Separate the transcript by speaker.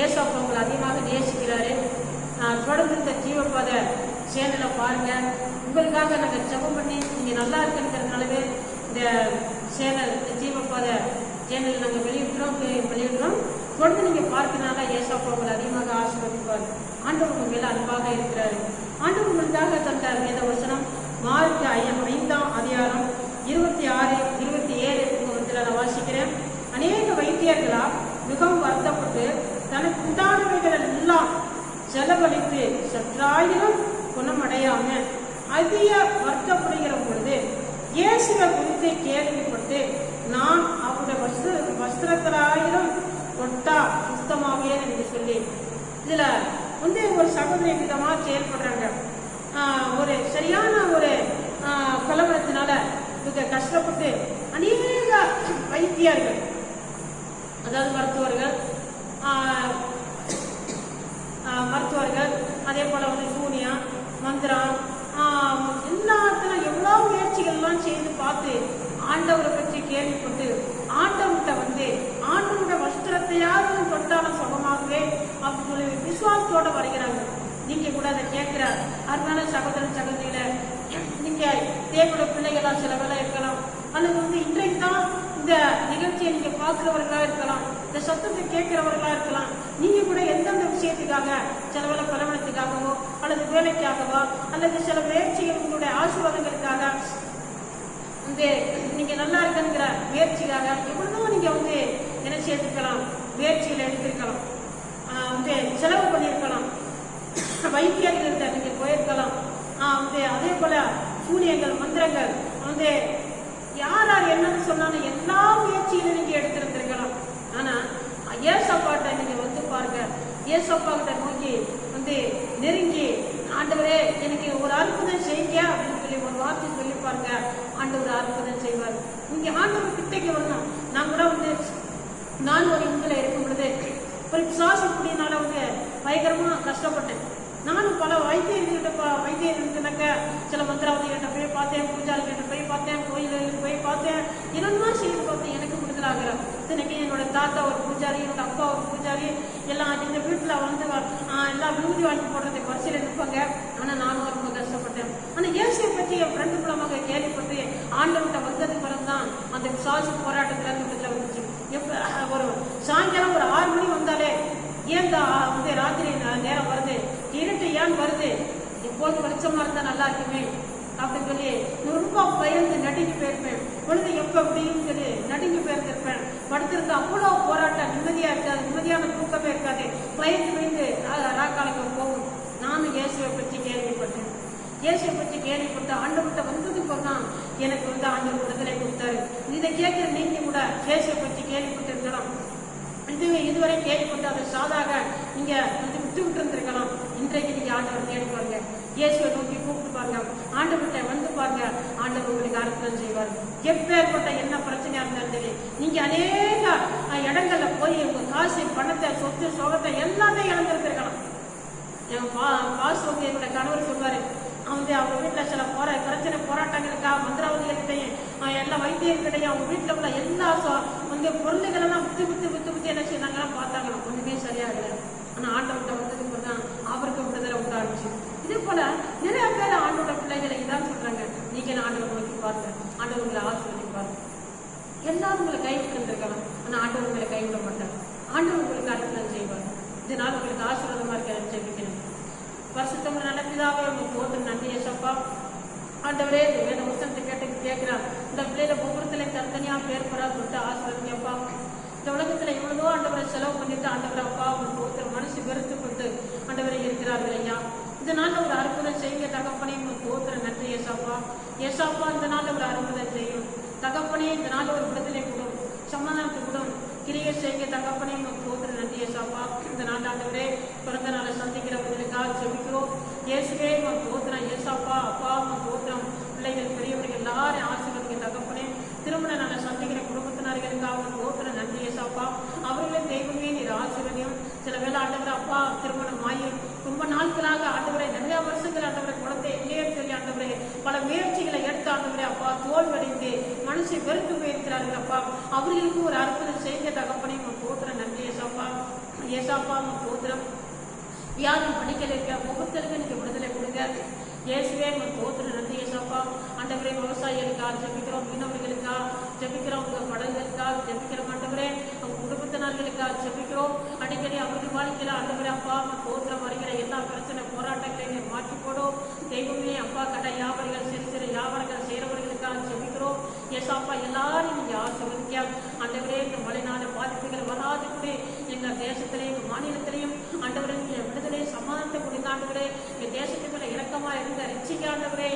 Speaker 1: ஏசோப்ப உங்களை அதிகமாக நேசிக்கிறாரு. தொடர்ந்து இந்த ஜீவபாத சேனலை பாருங்கள் உங்களுக்காக நாங்கள் ஜெபம் பண்ணி நீங்கள் நல்லா இருக்குங்கிறதுனாலவே இந்த சேனல் இந்த ஜீவபாத சேனல் நாங்கள் வெளியிடுறோம் வெளியிடுறோம். தொடர்ந்து நீங்கள் பார்க்கறனால ஏசோப்ப உங்களை அதிகமாக ஆசீர்வதிப்பார். ஆண்டவர் உங்கள் மேலே அன்பாக இருக்கிறாரு. ஆண்டவர் உங்களுக்காக தந்த வேத வசனம் மார்க் ஐந்தாம் அதிகாரம் இருபத்தி ஆறு இருபத்தி ஏழு இதில் நான் வாசிக்கிறேன். அநேக வைத்தியர்களால் மிகவும் வருத்தப்பட்டு தனக்கு உண்டானவைகள் எல்லாம் செலவழித்து சற்றாயிரம் குணமடையாம அதிக வருத்தப்படுகிற பொழுது இயேசுவை குறித்து கேள்விப்பட்டு நான் அவருடைய வஸ்திர வஸ்திரத்திலாயிரம் தொட்டா சுத்தமாவே என்று சொல்லி. இதுல வந்து ஒரு சகோதரி விதமாக செயல்படுறாங்க ஒரு சரியான ஒரு கலவரத்தினால இவங்க கஷ்டப்பட்டு அநேக வைத்தியர்கள் அதாவது மருத்துவர்கள் மருத்துவர்கள் அதே போல வந்து சூனியா மந்திரம் எல்லாத்துல எல்லாத்திலும் எவ்வளோ முயற்சிகள்லாம் செய்து பார்த்து ஆண்டவரை பற்றி கேள்விப்பட்டு ஆண்டவர்கிட்ட வந்து ஆண்டவருடைய வஸ்திரத்தையாவது தொட்டாலும் சுகமாகவே அப்படின்னு சொல்லி விசுவாசத்தோட வருகிறாங்க. நீங்க கூட அதை கேட்கிறார். அருமையான சகோதரன் சகோதரியில நீங்க தேவையோட பிள்ளைகளா சில வேலை இருக்கலாம். அல்லது வந்து இன்றைக்கு தான் இந்த நிகழ்ச்சியை நீங்க பாக்குறவர்களா இருக்கலாம் இந்த சத்தத்தை கேட்கிறவர்களா இருக்கலாம் நீங்க கூட எந்தெந்த விஷயத்துக்காக சில பலவனத்துக்காகவோ அல்லது வேலைக்காகவோ அல்லது சில முயற்சிகள் உங்களுடைய ஆசீர்வாதங்களுக்காக வந்து நீங்க நல்லா இருக்குங்கிற முயற்சிக்காக எவ்வளவோ நீங்க வந்து என்ன சேர்த்துக்கலாம் முயற்சியில் எடுத்திருக்கலாம். ஆஹ் வந்து செலவு பண்ணியிருக்கலாம். வைத்தியர்கள்ட்ட நீங்க போயிருக்கலாம். ஆஹ் வந்து அதே போல சூரியங்கள் மந்திரங்கள் வந்து யார் யார் என்ன சொன்னாலும் எல்லா முயற்சியிலும் நீங்க எடுத்திருந்திருக்கலாம் ஆனா ஏசப்பாட்ட நீங்க வந்து பாருங்க ஏசப்பா கிட்ட நோக்கி வந்து நெருங்கி ஆண்டவரே எனக்கு ஒரு அற்புதம் செய்யுங்க அப்படின்னு சொல்லி ஒரு வார்த்தை சொல்லி பாருங்க. ஆண்டவர் அற்புதம் செய்வார். இங்க ஆண்டவர் கிட்டக்கு வரணும் நான் கூட வந்து நான் ஒரு இந்தில இருக்கும் பொழுது ஒரு சுவாசக்கூடியனால வந்து பயங்கரமா கஷ்டப்பட்டேன். நானும் பல வைத்தியர்கிட்ட ப- வைத்தியர்களுக்கு சில மந்திராவதிகிட்ட போய் பார்த்தேன் பூஜாரிகிட்ட போய் பார்த்தேன் கோயில்களுக்கு போய் பார்த்தேன். என்னென்னமோ செய்து பார்த்தேன். எனக்கு விடுதலாகிறார் இத்தனைக்கு என்னோட தாத்தா ஒரு பூஜாரி என்னோட அப்பா ஒரு பூஜாரி எல்லாம் இந்த வீட்டில் வந்து எல்லாம் விபூதி வாங்கி போடுறதுக்கு வரிசையில் நிற்பாங்க ஆனால் நானும் ரொம்ப கஷ்டப்பட்டேன். ஆனால் இயேசுவை பற்றி என் ஃப்ரெண்டு மூலமாக கேள்விப்பட்டு ஆண்டவர்கிட்ட வந்ததுக்கு பிறகு தான் அந்த விசுவாச போராட்டத்துல இருந்து வந்துச்சு. எப்ப ஒரு சாயங்காலம் ஒரு ஆறு மணி வந்தாலே ஏன் வந்து ராத்திரி நேரம் வருது? இருட்டு ஏன் வருது? இப்போது வெளிச்சமா இருந்தா நல்லா இருக்குமே. அப்படின்னு சொல்லி ரொம்ப பொழுது அப்படின்னு சொல்லி நடுங்கி போயிருந்திருப்பேன் படுத்திருக்க அவ்வளோ போராட்டம் நிம்மதியா இருக்காது நிம்மதியான தூக்கமே இருக்காது. பயந்து பயந்து ராக்காலைக்கு போகும் நானும் இயேசுவை பற்றி கேள்விப்பட்டேன். இயேசுவை பற்றி கேள்விப்பட்டு ஆண்டவர்கிட்ட வந்ததுக்கு ஒரு தான் எனக்கு வந்து ஆண்டவர் விடுதலை கொடுத்தாரு. இதை கேட்குற நீங்க கூட இயேசுவை பற்றி கேள்விப்பட்டிருக்கலாம். இது இதுவரை கேள்விப்பட்டு அதை சாதாக நீங்க வந்து விட்டு விட்டு இருந்திருக்கலாம் இன்றைக்கு நீங்க ஆண்டவர் தேடி இயேசுவை நோக்கி கூப்பிட்டு பாருங்க. ஆண்டவர்கிட்ட வந்து பாருங்க. ஆண்டவர் உங்களுக்கு அற்புதம் செய்வார். எப்பேற்பட்ட என்ன பிரச்சனையா இருந்தாலும் சரி நீங்க அநேக இடங்கள்ல போய் உங்க காசு பணத்தை சொத்து சோகத்தை எல்லாத்தையும் இழந்திருந்திருக்கலாம் என் பா பாஸ் வந்து என்னோட கணவர் சொல்வாரு. அவன் வந்து அவங்க வீட்டில் சில போற பிரச்சனை போராட்டங்களுக்காக மந்திராவதிகிட்டையும் எல்லா வைத்தியர்கிட்டையும் அவங்க வீட்டில் உள்ள எல்லா வந்து பொருளுகள் எல்லாம் வித்து வித்து வித்து வித்து என்ன செய்தாங்கலாம் பார்த்தாங்க ஒண்ணுமே சரியாகல ஆனா ஆண்டவர்கிட்ட வந்ததுக்கு தான் அவருக்கு விடுதலை உண்டாச்சு இதே போல நிறைய பேர் ஆண்டோட பிள்ளைகளை இதான் சொல்றாங்க. நீங்க ஆண்டவர் உங்களுக்கு பாருங்க ஆண்டவர் உங்களை ஆசிரியர் பாருங்க எல்லாரும் உங்களை கைவிட்டு இருந்திருக்கலாம் ஆனா ஆண்டவர் உங்களை கைவிட மாட்டார். ஆண்டவர் உங்களுக்கு அனுப்பினம் செய்வார். இதனால் உங்களுக்கு ஆசீர்வாதமா இருக்க ஜெபிக்கணும். வருஷத்தம் நடப்பிதாவே உங்களுக்கு தோற்று நன்றி யசப்பா. ஆண்டவரே இந்த வேத வசனத்தை கேட்டு கேட்கிறான் இந்த பிள்ளையில ஒவ்வொருத்தல தனித்தனியா பேர் பெறா சொல்லிட்டு ஆசீர்வதிங்கப்பா. இந்த உலகத்துல எவ்வளவோ ஆண்டவரை செலவு பண்ணிட்டு ஆண்டவர் அப்பா உங்களுக்கு ஒருத்தர் மனசு வெறுத்து கொண்டு ஆண்டவரை இருக்கிறார்கள் ஐயா. இந்த நாளில் ஒரு அற்புதம் செய்யுங்க தகப்பனே உங்களுக்கு போத்துற நன்றி ஏசாப்பா. ஏசாப்பா இந்த நாள்ல ஒரு அற்புதம் செய்யும். தகப்பனே இந்த நாளில் ஒரு விடுதலை கொடும் சமாதானத்தை கொடும் கிரியை செய்ய தகப்பனே உங்களுக்கு போத்துற நன்றி ஏசாப்பா. இந்த நாள் ஆண்டவரே பிறந்த நாளை சந்திக்கிறவர்களுக்காக செபிக்கிறோம் இயேசுவே உங்களுக்கு தோத்துறோம் ஏசாப்பா. அப்பா உங்களுக்கு தோத்துறோம் பிள்ளைகள் பெரியவர்கள் எல்லாரும் ஆசீர்வதிங்க தகப்பனே. திருமண நாளை சந்திக்கிற குடும்பத்தினர்களுக்காக உங்களுக்கு போத்துற நன்றி ஏசாப்பா அவர்களே தெய்வமே நீர் ஆசீர்வதியும் சில வேளை ஆண்டவர் அப்பா திருமணம் ஆகி ரொம்ப நாட்களாக ஆண்டவரை நிறைய வருஷங்கள் ஆண்டவரை குழந்தை இல்லையே சொல்லி ஆண்டவரே பல முயற்சிகளை எடுத்து ஆண்டவரே அப்பா தோல்வடைந்து மனுஷை வெறுத்து போயிருக்கிறார்கள் அப்பா. அவர்களுக்கு ஒரு அற்புதம் செய்த தகப்பனை. உங்க போத்துற நன்றி ஏசாப்பா. ஏசாப்பா உங்க போத்திரம் வியாதி படிக்கல இருக்க? முகத்திற்கு நீங்க விடுதலை கொடுங்க. இயேசுவே உங்க போத்துற நன்றி ஏசாப்பா. அண்டவரே விவசாயிகளுக்கா ஜெபிக்கிறோம் மீனவர்களுக்கா ஜெபிக்கிறோம் உங்க படங்களுக்கா ஜெபிக்கிறோம் மாட்டவரே அவங்க குடும்பத்தினர்களுக்கா ஜெபிக்கிறோம். அடிக்கடி அவர்கள் வாழ்க்கையில அண்டவரே அப்பா அம்மா தோத்திரம் வருகிற எல்லா பிரச்சனை போராட்டங்களையும் மாற்றி போடும் தெய்வமே அப்பா கடை ஏசாப்பா எல்லாரும் நீங்கள் ஆசிர்வதிக்க அந்தவரே இந்த மழைநாடு பாதிப்புகள் வராதுக்குள்ளே எங்க தேசத்திலேயும் மாநிலத்திலையும் அண்டவரே விடுதலை சமாதானத்தை கொடுத்தாண்டவரே எங்கள் தேசத்துக்குள்ள இறக்கமாக இருந்த ரட்சிக்காண்டவரே